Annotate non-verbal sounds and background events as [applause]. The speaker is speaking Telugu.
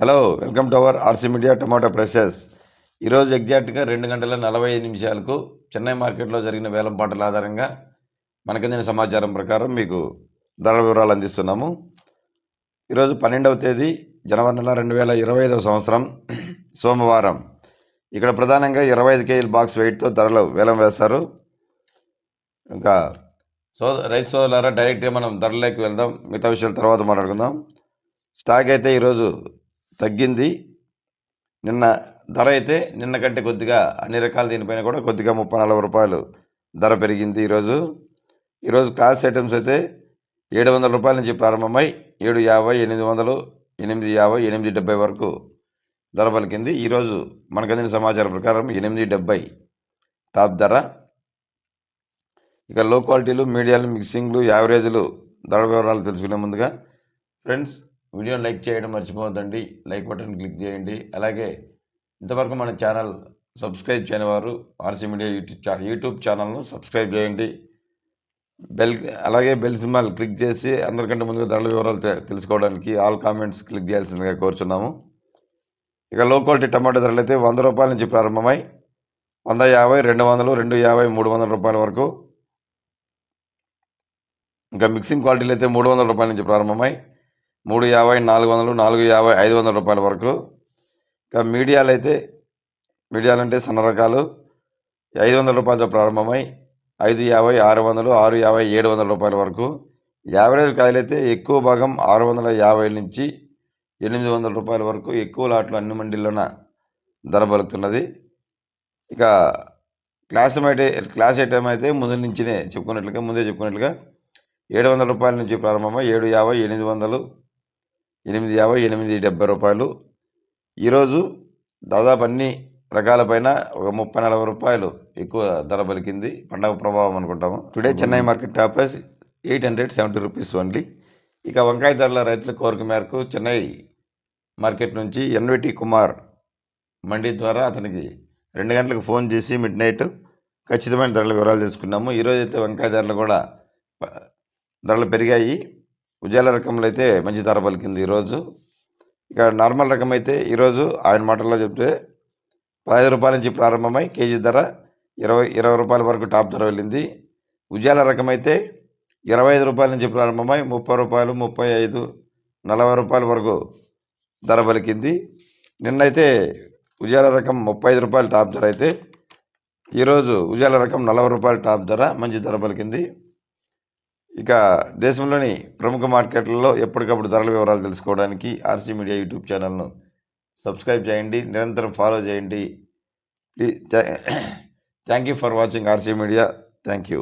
Hello welcome to our RC media tomato prices ఈరోజు ఎగ్జాక్ట్గా రెండు గంటల నలభై ఐదు నిమిషాలకు చెన్నై మార్కెట్లో జరిగిన వేలం పాటల ఆధారంగా మనకందిన సమాచారం ప్రకారం మీకు ధరల వివరాలు అందిస్తున్నాము. ఈరోజు పన్నెండవ తేదీ జనవరి నెల రెండు వేల ఇరవై ఐదవ సంవత్సరం సోమవారం. ఇక్కడ ప్రధానంగా ఇరవై ఐదు కేజీల బాక్స్ వెయిట్తో ధరలు వేలం వేస్తారు. ఇంకా సో రైతు సోదరులారా డైరెక్ట్గా మనం ధరలోకి వెళ్దాం మిగతా విషయాల తర్వాత మాట్లాడుకుందాం. స్టాక్ అయితే ఈరోజు తగ్గింది. నిన్న ధర అయితే నిన్న కంటే కొద్దిగా అన్ని రకాల దీనిపైన కూడా కొద్దిగా ముప్పై నలభై రూపాయలు ధర పెరిగింది ఈరోజు. ఈరోజు క్లాస్ ఐటమ్స్ అయితే ఏడు వందల రూపాయల నుంచి ప్రారంభమై ఏడు యాభై ఎనిమిది వందలు ఎనిమిది యాభై ఎనిమిది డెబ్బై వరకు ధర పలికింది. ఈరోజు మనకు అందిన సమాచారం ప్రకారం ఎనిమిది డెబ్బై టాప్ ధర. ఇక లో క్వాలిటీలు మీడియాలు మిక్సింగ్లు యావరేజ్లు ధర వివరాలు తెలుసుకునే ముందుగా. ఫ్రెండ్స్ వీడియోని లైక్ చేయడం మర్చిపోవద్దండి. లైక్ బటన్ క్లిక్ చేయండి. అలాగే ఇంతవరకు మన ఛానల్ సబ్స్క్రైబ్ చేయని వారు ఆర్సీ మీడియా యూట్యూబ్ ఛా యూట్యూబ్ ఛానల్ను సబ్స్క్రైబ్ చేయండి. బెల్ అలాగే బెల్ సింబల్ క్లిక్ చేసి అందరికంటే ముందుగా ధరల వివరాలు తెలుసుకోవడానికి ఆల్ కామెంట్స్ క్లిక్ చేయాల్సిందిగా కోరుచున్నాము. ఇక లో క్వాలిటీ టమాటో ధరలు అయితే వంద రూపాయల నుంచి ప్రారంభమై వంద యాభై రెండు వందలు రెండు యాభై మూడు వందల రూపాయల వరకు. ఇంకా మిక్సింగ్ క్వాలిటీలు అయితే మూడు వందల రూపాయల నుంచి ప్రారంభమై మూడు యాభై నాలుగు వందలు నాలుగు యాభై ఐదు వందల రూపాయల వరకు. ఇంకా మీడియాలు అయితే మీడియాలు అంటే సన్న రకాలు. ఐదు వందల రూపాయలతో ప్రారంభమై ఐదు యాభై ఆరు వందలు ఆరు యాభై ఏడు వందల రూపాయల వరకు. యావరేజ్ కాయలు అయితే ఎక్కువ భాగం ఆరు వందల యాభై నుంచి ఎనిమిది వందల రూపాయల వరకు ఎక్కువ లాట్లు అన్ని మండీల్లోన ధర పలుకుతున్నది. ఇక క్లాస్ అయితే క్లాస్ ఐటమ్ అయితే ముందు నుంచినే చెప్పుకున్నట్లుగా ముందే చెప్పుకున్నట్లుగా ఏడు వందల రూపాయల నుంచి ప్రారంభమై ఏడు యాభై ఎనిమిది వందలు ఎనిమిది యాభై ఎనిమిది డెబ్బై రూపాయలు. ఈరోజు దాదాపు అన్ని రకాలపైన ఒక ముప్పై నలభై రూపాయలు ఎక్కువ ధర పలికింది. పండగ ప్రభావం అనుకుంటాము. Today Chennai market top price eight hundred seventy rupees only ఇక వంకాయ ధరల రైతుల కోరిక మేరకు చెన్నై మార్కెట్ నుంచి ఎన్విటి కుమార్ మండి ద్వారా అతనికి రెండు గంటలకు ఫోన్ చేసి మిడ్ నైట్ ఖచ్చితమైన ధరల వివరాలు తెలుసుకున్నాము. ఈరోజు అయితే వంకాయ ధరలు కూడా ధరలు పెరిగాయి. ఉజాల రకంలో అయితే మంచి ధర పలికింది ఈరోజు. ఇక నార్మల్ రకం అయితే ఈరోజు ఆయన మాటల్లో చెప్తే పదహైదు రూపాయల నుంచి ప్రారంభమై కేజీ ధర ఇరవై ఇరవై రూపాయల వరకు టాప్ ధర వెళ్ళింది. ఉజాల రకం అయితే ఇరవై ఐదు రూపాయల నుంచి ప్రారంభమై ముప్పై రూపాయలు ముప్పై ఐదు నలభై రూపాయల వరకు ధర పలికింది. నిన్నైతే ఉజాల రకం ముప్పై ఐదు రూపాయల టాప్ ధర అయితే ఈరోజు ఉజాల రకం నలభై రూపాయల టాప్ ధర మంచి ధర పలికింది. ఇక దేశంలోని ప్రముఖ మార్కెట్లలో ఎప్పటికప్పుడు ధరల వివరాలు తెలుసుకోవడానికి ఆర్సీ మీడియా యూట్యూబ్ ఛానల్ను సబ్స్క్రైబ్ చేయండి నిరంతరం ఫాలో చేయండి. Please thank [coughs] you for watching RC media. Thank you